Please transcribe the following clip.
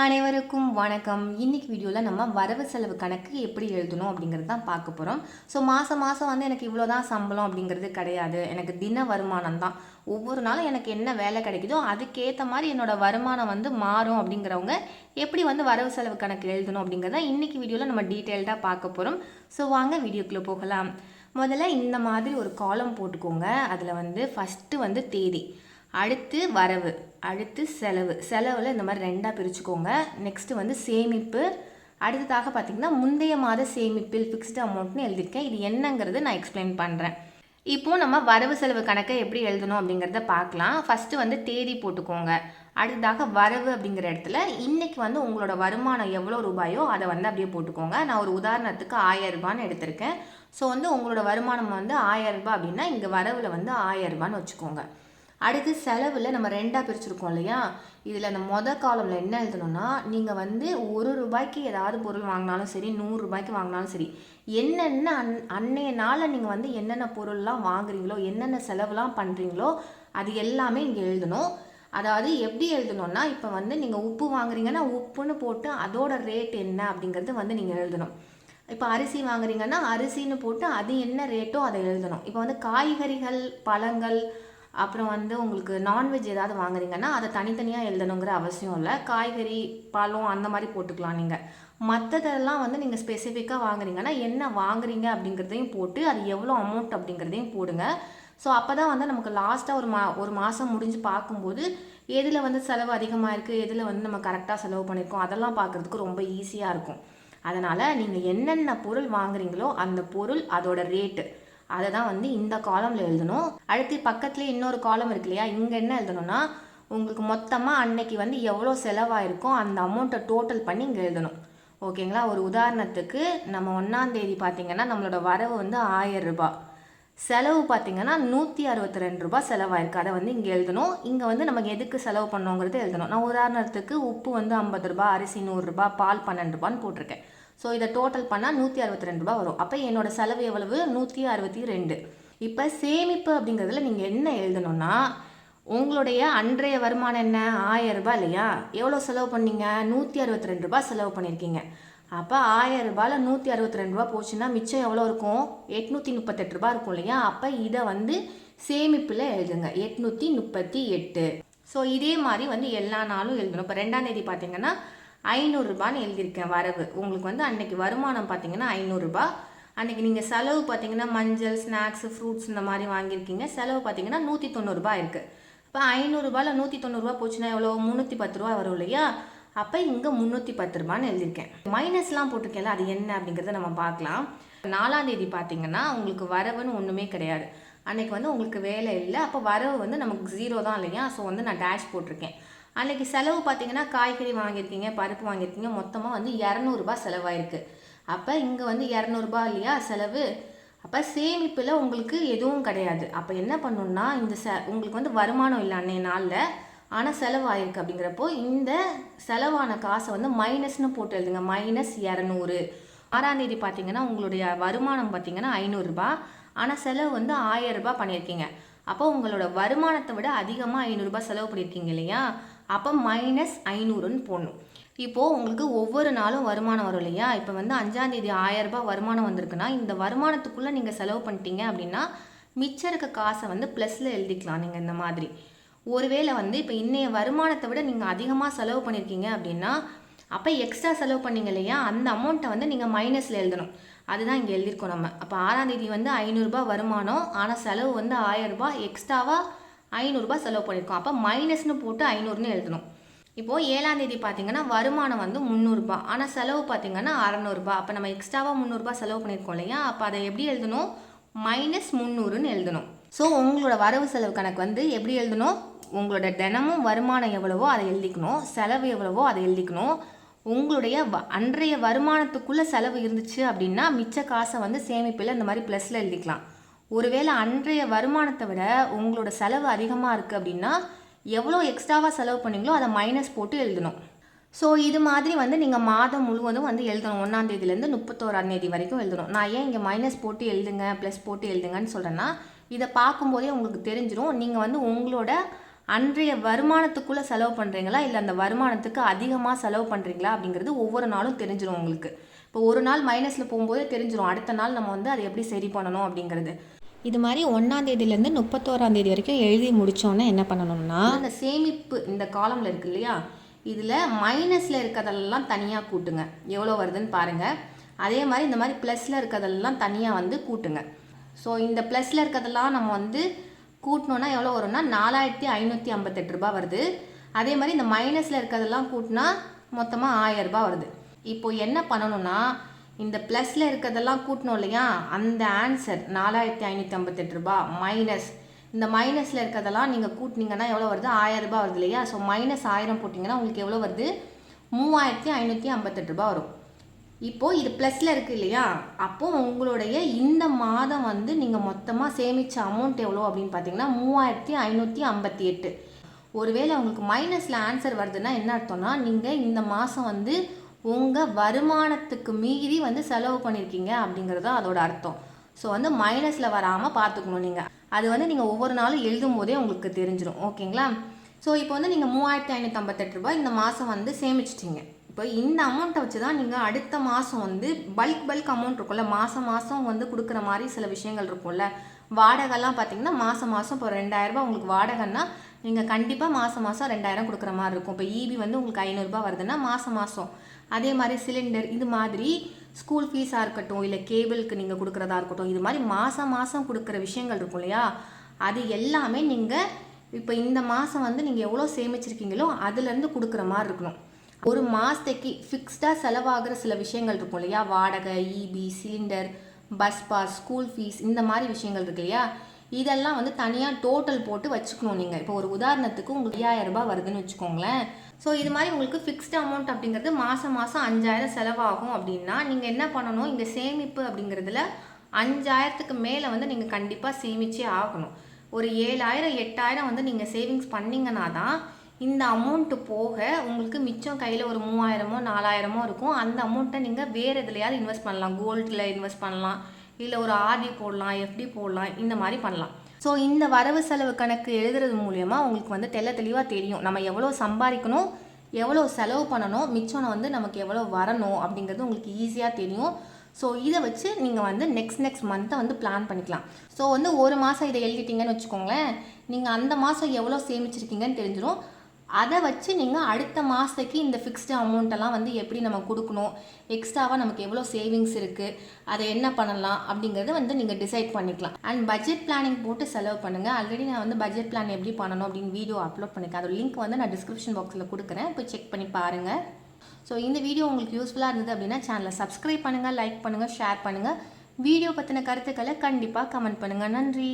அனைவருக்கும் வணக்கம். இன்னைக்கு வீடியோவில் நம்ம வரவு செலவு கணக்கு எப்படி எழுதணும் அப்படிங்கிறது தான் பார்க்க போகிறோம் ஸோ மாதம் மாதம் வந்து எனக்கு இவ்வளோ தான் சம்பளம் அப்படிங்கிறது கிடையாது. எனக்கு தின வருமானம் தான். ஒவ்வொரு நாளும் எனக்கு என்ன வேலை கிடைக்குதோ அதுக்கேற்ற மாதிரி என்னோட வருமானம் வந்து மாறும் அப்படிங்கிறவங்க எப்படி வந்து வரவு செலவு கணக்கு எழுதணும் அப்படிங்கிறத இன்றைக்கி வீடியோவில் நம்ம டீட்டெயில்டாக பார்க்க போகிறோம் ஸோ வாங்க வீடியோக்குள்ளே போகலாம். முதல்ல இந்த மாதிரி ஒரு காலம் போட்டுக்கோங்க. அதில் வந்து ஃபஸ்ட்டு வந்து தேதி அடுத்து வரவு. அடுத்து செலவு. செலவில் இந்த மாதிரி ரெண்டாக பிரிச்சுக்கோங்க. நெக்ஸ்ட்டு வந்து சேமிப்பு. அடுத்ததாக பார்த்தீங்கன்னா முந்தைய மாத சேமிப்பில் ஃபிக்ஸ்டு அமௌண்ட்னு எழுதியிருக்கேன். இது என்னங்கிறது நான் எக்ஸ்பிளைன் பண்ணுறேன் இப்போது நம்ம வரவு செலவு கணக்கை எப்படி எழுதணும் அப்படிங்கிறத பார்க்கலாம். ஃபஸ்ட்டு வந்து தேதி போட்டுக்கோங்க. அடுத்ததாக வரவு அப்படிங்கிற இடத்துல இன்றைக்கி வந்து உங்களோட வருமானம் எவ்வளோ ரூபாயோ அதை வந்து அப்படியே போட்டுக்கோங்க. நான் ஒரு உதாரணத்துக்கு ஆயரரூபான்னு ரூபான்னு எடுத்திருக்கேன். ஸோ வந்து உங்களோட வருமானம் வந்து ஆயிரம் ரூபாய் அப்படின்னா இங்கே வரவில் வந்து ஆயிரம் ரூபான்னு வச்சுக்கோங்க. அடுத்து செலவில் நம்ம ரெண்டாக பிரிச்சுருக்கோம் இல்லையா? இதில் அந்த மொதல் காலமில் என்ன எழுதணும்னா நீங்கள் வந்து ஒரு ரூபாய்க்கு ஏதாவது பொருள் வாங்கினாலும் சரி நூறுரூபாய்க்கு வாங்கினாலும் சரி என்னென்ன அன் அன்னைய நாளில் நீங்கள் வந்து என்னென்ன பொருள்லாம் வாங்குறீங்களோ என்னென்ன செலவுலாம் பண்ணுறீங்களோ அது எல்லாமே இங்கே எழுதணும். அதாவது எப்படி எழுதணும்னா இப்போ வந்து நீங்கள் உப்பு வாங்குறீங்கன்னா உப்புன்னு போட்டு அதோட ரேட் என்ன அப்படிங்கிறது வந்து நீங்கள் எழுதணும். இப்போ அரிசி வாங்குறீங்கன்னா அரிசின்னு போட்டு அது என்ன ரேட்டோ அதை எழுதணும். இப்போ வந்து காய்கறிகள் பழங்கள் அப்புறம் வந்து உங்களுக்கு நான்வெஜ் ஏதாவது வாங்குறீங்கன்னா அதை தனித்தனியாக எழுதணுங்கிற அவசியம் இல்லை. காய்கறி பழம் அந்த மாதிரி போட்டுக்கலாம் நீங்கள் மற்றதெல்லாம் வந்து நீங்கள் ஸ்பெசிஃபிக்காக வாங்குறீங்கன்னா என்ன வாங்குறீங்க அப்படிங்கிறதையும் போட்டு அது எவ்வளோ அமௌண்ட் அப்படிங்கிறதையும் போடுங்க. ஸோ அப்போ தான் வந்து நமக்கு லாஸ்ட்டாக ஒரு மா ஒரு மாதம் முடிஞ்சு பார்க்கும்போது எதில் வந்து செலவு அதிகமாக இருக்குது எதில் வந்து நம்ம கரெக்டாக செலவு பண்ணியிருக்கோம் அதெல்லாம் பார்க்குறதுக்கு ரொம்ப ஈஸியாக இருக்கும். அதனால் நீங்கள் என்னென்ன பொருள் வாங்குறீங்களோ அந்த பொருள் அதோட ரேட்டு அதை தான் வந்து இந்த காலமில் எழுதணும். அடுத்து பக்கத்துலேயே இன்னொரு காலம் இருக்கு இல்லையா? இங்கே என்ன எழுதணும்னா உங்களுக்கு மொத்தமாக அன்னைக்கு வந்து எவ்வளோ செலவாயிருக்கோ அந்த அமௌண்ட்டை டோட்டல் பண்ணி இங்கே எழுதணும். ஓகேங்களா ஒரு உதாரணத்துக்கு நம்ம ஒன்றாந்தேதி பார்த்தீங்கன்னா நம்மளோட வரவு வந்து ஆயிரம் ரூபாய். செலவு பார்த்தீங்கன்னா நூற்றி அறுபத்தி ரெண்டு ரூபாய் செலவாயிருக்கு. அதை வந்து இங்கே எழுதணும். இங்கே வந்து நமக்கு எதுக்கு செலவு பண்ணோங்கிறது எழுதணும். நான் உதாரணத்துக்கு உப்பு வந்து ஐம்பது ரூபாய் அரிசி நூறுரூபா பால் பன்னெண்டு ரூபான்னு போட்டிருக்கேன். ஸோ இதை டோட்டல் பண்ணால் நூற்றி அறுபத்தி ரெண்டு ரூபா வரும். அப்போ என்னோட செலவு எவ்வளவு? நூற்றி அறுபத்தி ரெண்டு. இப்போ சேமிப்பு அப்படிங்கிறதுல நீங்கள் என்ன எழுதணும்னா உங்களுடைய அன்றைய வருமானம் என்ன? ஆயிரம் ரூபாய் இல்லையா? எவ்வளோ செலவு பண்ணீங்க? நூற்றி அறுபத்தி ரெண்டு ரூபாய் செலவு பண்ணியிருக்கீங்க அப்போ ஆயிரம் ரூபாயில் நூற்றி அறுபத்தி ரெண்டு ரூபா போச்சுன்னா மிச்சம் எவ்வளோ இருக்கும்? எட்நூற்றி முப்பத்தெட்டு ரூபா இருக்கும் இல்லையா? அப்போ இதை வந்து சேமிப்பில் எழுதுங்க. எட்நூற்றி முப்பத்தி எட்டு. ஸோ இதே மாதிரி வந்து எல்லா நாளும் எழுதணும். இப்போ ரெண்டாம் தேதி பார்த்தீங்கன்னா ஐநூறுரூபான்னு எழுதியிருக்கேன் வரவு. உங்களுக்கு வந்து அன்னைக்கு வருமானம் பார்த்தீங்கன்னா ஐநூறுரூபா அன்னைக்கு நீங்கள் செலவு பார்த்தீங்கன்னா மஞ்சள் ஸ்நாக்ஸ் ஃப்ரூட்ஸ் இந்த மாதிரி வாங்கியிருக்கீங்க. செலவு பார்த்தீங்கன்னா நூற்றி தொண்ணூறுரூபா இருக்குது இப்போ ஐநூறுரூபாயில் நூற்றி தொண்ணூறுரூவா போச்சுன்னா எவ்வளோ முந்நூற்றி பத்து ரூபா வரும் இல்லையா? அப்போ இங்கே முந்நூற்றி பத்து ரூபான்னு எழுதியிருக்கேன் மைனஸ்லாம் போட்டிருக்கேன்ல அது என்ன அப்படிங்கிறத நம்ம பார்க்கலாம். நாலாம் தேதி பார்த்தீங்கன்னா உங்களுக்கு வரவுன்னு ஒன்றுமே கிடையாது. அன்றைக்கி வந்து உங்களுக்கு வேலை இல்லை. அப்போ வரவு வந்து நமக்கு ஜீரோ தான் இல்லையா? ஸோ வந்து நான் டேஷ் போட்டிருக்கேன். அன்னைக்கு செலவு பார்த்தீங்கன்னா காய்கறி வாங்கியிருக்கீங்க பருப்பு வாங்கியிருக்கீங்க மொத்தமாக வந்து இரநூறுபா செலவாயிருக்கு. அப்போ இங்கே வந்து இரநூறுபா இல்லையா செலவு? அப்போ சேமிப்பில் உங்களுக்கு எதுவும் கிடையாது. அப்போ என்ன பண்ணணும்னா இந்த ச உங்களுக்கு வந்து வருமானம் இல்லை அன்னைய நாளில் ஆனால் செலவாயிருக்கு அப்படிங்கிறப்போ இந்த செலவான காசை வந்து மைனஸ்னு போட்டு எழுதுங்க. மைனஸ் இரநூறு. ஆறாம் தேதி பார்த்தீங்கன்னா உங்களுடைய வருமானம் பார்த்தீங்கன்னா ஐநூறுரூபா ஆனால் செலவு வந்து ஆயிரம் ரூபாய் பண்ணியிருக்கீங்க. அப்போ உங்களோட வருமானத்தை விட அதிகமாக ஐநூறுரூபா செலவு பண்ணியிருக்கீங்க இல்லையா? அப்போ மைனஸ் ஐநூறுன்னு போடணும். இப்போது உங்களுக்கு ஒவ்வொரு நாளும் வருமானம் வரும் இல்லையா? இப்போ வந்து அஞ்சாந்தேதி ஆயரரூபா வருமானம் வந்திருக்குன்னா இந்த வருமானத்துக்குள்ளே நீங்கள் செலவு பண்ணிட்டீங்க அப்படின்னா மிச்சம் இருக்க காசை வந்து ப்ளஸில் எழுதிக்கலாம் நீங்கள் இந்த மாதிரி. ஒருவேளை வந்து இப்போ இன்றைய வருமானத்தை விட நீங்கள் அதிகமாக செலவு பண்ணியிருக்கீங்க அப்படின்னா அப்போ எக்ஸ்ட்ரா செலவு பண்ணீங்க இல்லையா? அந்த அமௌண்ட்டை வந்து நீங்கள் மைனஸில் எழுதணும். அதுதான் இங்கே எழுதியிருக்கோம் நம்ம. அப்போ ஆறாம் தேதி வந்து ஐநூறுரூபா வருமானம் ஆனால் செலவு வந்து ஆயரரூபா எக்ஸ்ட்ராவாக ஐநூறுரூபா செலவு பண்ணியிருக்கோம். அப்போ மைனஸ்னு போட்டு ஐநூறுன்னு எழுதணும். இப்போது ஏழாம் தேதி பார்த்தீங்கன்னா வருமானம் வந்து முந்நூறுரூபா ஆனால் செலவு பார்த்தீங்கன்னா அறநூறுபா. அப்போ நம்ம எக்ஸ்ட்ராவாக முந்நூறுரூபா செலவு பண்ணியிருக்கோம் இல்லையா? அப்போ அதை எப்படி எழுதணும்? மைனஸ் முந்நூறுன்னு எழுதணும். ஸோ உங்களோட வரவு செலவு கணக்கு வந்து எப்படி எழுதணும்? உங்களோட தினமும் வருமானம் எவ்வளவோ அதை எழுதிக்கணும். செலவு எவ்வளவோ அதை எழுதிக்கணும். உங்களுடைய வ அன்றைய வருமானத்துக்குள்ளே செலவு இருந்துச்சு அப்படின்னா மிச்ச காசை வந்து சேமிப்பில் இந்த மாதிரி ப்ளஸில் எழுதிக்கலாம். ஒருவேளை அன்றைய வருமானத்தை விட உங்களோட செலவு அதிகமாக இருக்குது அப்படின்னா எவ்வளோ எக்ஸ்ட்ராவாக செலவு பண்ணீங்களோ அதை மைனஸ் போட்டு எழுதணும். ஸோ இது மாதிரி வந்து நீங்கள் மாதம் முழுவதும் வந்து எழுதணும். ஒன்றாந்தேதியிலேருந்து முப்பத்தோராந்தேதி வரைக்கும் எழுதணும். நான் ஏன் இங்கே மைனஸ் போட்டு எழுதுங்க ப்ளஸ் போட்டு எழுதுங்கன்னு சொல்கிறேன்னா இதை பார்க்கும்போதே உங்களுக்கு தெரிஞ்சிடும் நீங்கள் வந்து உங்களோட அன்றைய வருமானத்துக்குள்ளே செலவு பண்ணுறீங்களா இல்லை அந்த வருமானத்துக்கு அதிகமாக செலவு பண்ணுறீங்களா அப்படிங்கிறது ஒவ்வொரு நாளும் தெரிஞ்சிடும் உங்களுக்கு. இப்போ ஒரு நாள் மைனஸில் போகும்போதே தெரிஞ்சிடும் அடுத்த நாள் நம்ம வந்து அதை எப்படி சரி பண்ணணும் அப்படிங்கிறது. இது மாதிரி ஒன்றாம் தேதியிலேருந்து முப்பத்தோராம் தேதி வரைக்கும் எழுதி முடிச்சோன்னே என்ன பண்ணணும்னா இந்த சேமிப்பு இந்த காலம்ல இருக்கு இல்லையா? இதில் மைனஸில் இருக்கிறதெல்லாம் தனியாக கூட்டுங்க. எவ்வளோ வருதுன்னு பாருங்கள் அதே மாதிரி இந்த மாதிரி ப்ளஸில் இருக்கிறதெல்லாம் தனியாக வந்து கூட்டுங்க. ஸோ இந்த ப்ளஸில் இருக்கிறதெல்லாம் நம்ம வந்து கூட்டினோன்னா எவ்வளோ வரும்னா நாலாயிரத்தி ஐநூற்றி ஐம்பத்தெட்டு ரூபாய் வருது. அதே மாதிரி இந்த மைனஸில் இருக்கிறதெல்லாம் கூட்டினா மொத்தமாக ஆயிரம் ரூபாய் வருது. இப்போ என்ன பண்ணணும்னா இந்த ப்ளஸில் இருக்கிறதெல்லாம் கூட்டணும் இல்லையா? அந்த ஆன்சர் நாலாயிரத்தி ஐநூற்றி ஐம்பத்தெட்டு ரூபா மைனஸ் இந்த மைனஸில் இருக்கிறதெல்லாம் நீங்கள் கூட்டினீங்கன்னா எவ்வளோ வருது? ஆயிரம் ரூபாய் வருது இல்லையா? ஸோ மைனஸ் ஆயிரம் போட்டிங்கன்னா உங்களுக்கு எவ்வளோ வருது? மூவாயிரத்தி ஐநூற்றி ஐம்பத்தெட்டு ரூபாய் வரும். இப்போது இது ப்ளஸில் இருக்குது இல்லையா? அப்போது உங்களுடைய இந்த மாதம் வந்து நீங்கள் மொத்தமாக சேமித்த அமௌண்ட் எவ்வளோ அப்படின்னு பார்த்தீங்கன்னா மூவாயிரத்தி ஐநூற்றி ஐம்பத்தி எட்டு ஒருவேளை உங்களுக்கு மைனஸில் ஆன்சர் வருதுன்னா என்ன அர்த்தம்னா நீங்கள் இந்த மாதம் வந்து உங்கள் வருமானத்துக்கு மீறி வந்து செலவு பண்ணியிருக்கீங்க அப்படிங்கிறது தான் அதோட அர்த்தம். ஸோ வந்து மைனஸில் வராமல் பார்த்துக்கணும் நீங்கள் அது வந்து நீங்கள் ஒவ்வொரு நாளும் எழுதும் போதே உங்களுக்கு தெரிஞ்சிடும் ஓகேங்களா? ஸோ இப்போ வந்து நீங்கள் மூவாயிரத்தி ஐநூற்றி ஐம்பத்தெட்டு ரூபாய் இந்த மாதம் வந்து சேமிச்சிட்டிங்க. இப்போ இந்த அமௌண்ட்டை வச்சு தான் நீங்கள் அடுத்த மாதம் வந்து பல்க் பல்க் அமௌண்ட் இருக்கும்ல மாதம் மாதம் வந்து கொடுக்குற மாதிரி சில விஷயங்கள் இருக்கும்ல. வாடகைலாம் பார்த்தீங்கன்னா மாதம் மாதம் இப்போ ரெண்டாயிரரூபா உங்களுக்கு வாடகைன்னா நீங்கள் கண்டிப்பாக மாதம் மாதம் ரெண்டாயிரம் கொடுக்குற மாதிரி இருக்கும். இப்போ ஈபி வந்து உங்களுக்கு ஐநூறுரூபா வருதுன்னா மாதம் மாதம் அதே மாதிரி சிலிண்டர் இது மாதிரி ஸ்கூல் ஃபீஸாக இருக்கட்டும் இல்லை கேபிளுக்கு நீங்கள் கொடுக்குறதா இருக்கட்டும் இது மாதிரி மாதம் மாதம் கொடுக்குற விஷயங்கள் இருக்கும் இல்லையா? அது எல்லாமே நீங்கள் இப்போ இந்த மாதம் வந்து நீங்கள் எவ்வளோ சேமிச்சிருக்கீங்களோ அதுலேருந்து கொடுக்குற மாதிரி இருக்கணும். ஒரு மாதத்துக்கு ஃபிக்ஸ்டாக செலவாகிற சில விஷயங்கள் இருக்கும் இல்லையா? வாடகை EB cylinder bus pass school fees இந்த மாதிரி விஷயங்கள் இருக்கு இல்லையா? இதெல்லாம் வந்து தனியாக டோட்டல் போட்டு வச்சுக்கணும் நீங்கள் இப்போ ஒரு உதாரணத்துக்கு உங்களுக்கு ஐயாயிரம் ரூபாய் வருதுன்னு வச்சுக்கோங்களேன். ஸோ இது மாதிரி உங்களுக்கு ஃபிக்ஸ்டு அமௌண்ட் அப்படிங்கிறது மாதம் மாதம் அஞ்சாயிரம் செலவாகும் அப்படின்னா நீங்கள் என்ன பண்ணணும்? இங்கே சேமிப்பு அப்படிங்கிறதுல அஞ்சாயிரத்துக்கு மேலே வந்து நீங்கள் கண்டிப்பாக சேமிச்சே ஆகணும். ஒரு ஏழாயிரம் எட்டாயிரம் வந்து நீங்கள் சேவிங்ஸ் பண்ணீங்கன்னா தான் இந்த அமௌண்ட்டு போக உங்களுக்கு மிச்சம் கையில் ஒரு மூவாயிரமோ நாலாயிரமோ இருக்கும். அந்த அமௌண்ட்டை நீங்கள் வேறு எதுலையாவது இன்வெஸ்ட் பண்ணலாம். கோல்டில் இன்வெஸ்ட் பண்ணலாம். இல்லை ஒரு ஆர்டி போடலாம் எஃப்டி போடலாம் இந்த மாதிரி பண்ணலாம். ஸோ இந்த வரவு செலவு கணக்கு எழுதுறது மூலயமா உங்களுக்கு வந்து தெல்ல தெளிவாக தெரியும். நம்ம எவ்வளோ சம்பாதிக்கணும் எவ்வளோ செலவு பண்ணணும் மிச்சம் வந்து நமக்கு எவ்வளோ வரணும் அப்படிங்கிறது உங்களுக்கு ஈஸியாக தெரியும். ஸோ இதை வச்சு நீங்கள் வந்து நெக்ஸ்ட் நெக்ஸ்ட் மந்த்தை வந்து பிளான் பண்ணிக்கலாம். ஸோ வந்து ஒரு மாதம் இதை எழுதிட்டீங்கன்னு வச்சுக்கோங்களேன். நீங்கள் அந்த மாதம் எவ்வளோ சேமிச்சிருக்கீங்கன்னு தெரிஞ்சிடும் அதை வச்சு நீங்கள் அடுத்த மாதத்துக்கு இந்த ஃபிக்ஸ்டு அமௌண்ட்டெல்லாம் வந்து எப்படி நம்ம கொடுக்கணும்? எக்ஸ்ட்ராவாக நமக்கு எவ்வளோ சேவிங்ஸ் இருக்குது அதை என்ன பண்ணலாம்? அப்படிங்கிறத வந்து நீங்கள் டிசைட் பண்ணிக்கலாம். அண்ட் பட்ஜெட் பிளானிங் போட்டு செலவு பண்ணுங்கள் ஆல்ரெடி நான் வந்து பட்ஜெட் பிளான் எப்படி பண்ணணும் அப்படின்னு வீடியோ அப்லோட் பண்ணியிருக்கேன் அதோட லிங்க் வந்து நான் டிஸ்கிரிப்ஷன் பாக்ஸில் கொடுக்குறேன். போய் செக் பண்ணி பாருங்கள் ஸோ இந்த வீடியோ உங்களுக்கு யூஸ்ஃபுல்லாக இருந்தது அப்படின்னா சேனலை சப்ஸ்கிரைப் பண்ணுங்கள் லைக் பண்ணுங்கள் ஷேர் பண்ணுங்கள் வீடியோ பற்றின கருத்துக்களை கண்டிப்பாக கமெண்ட் பண்ணுங்கள் நன்றி.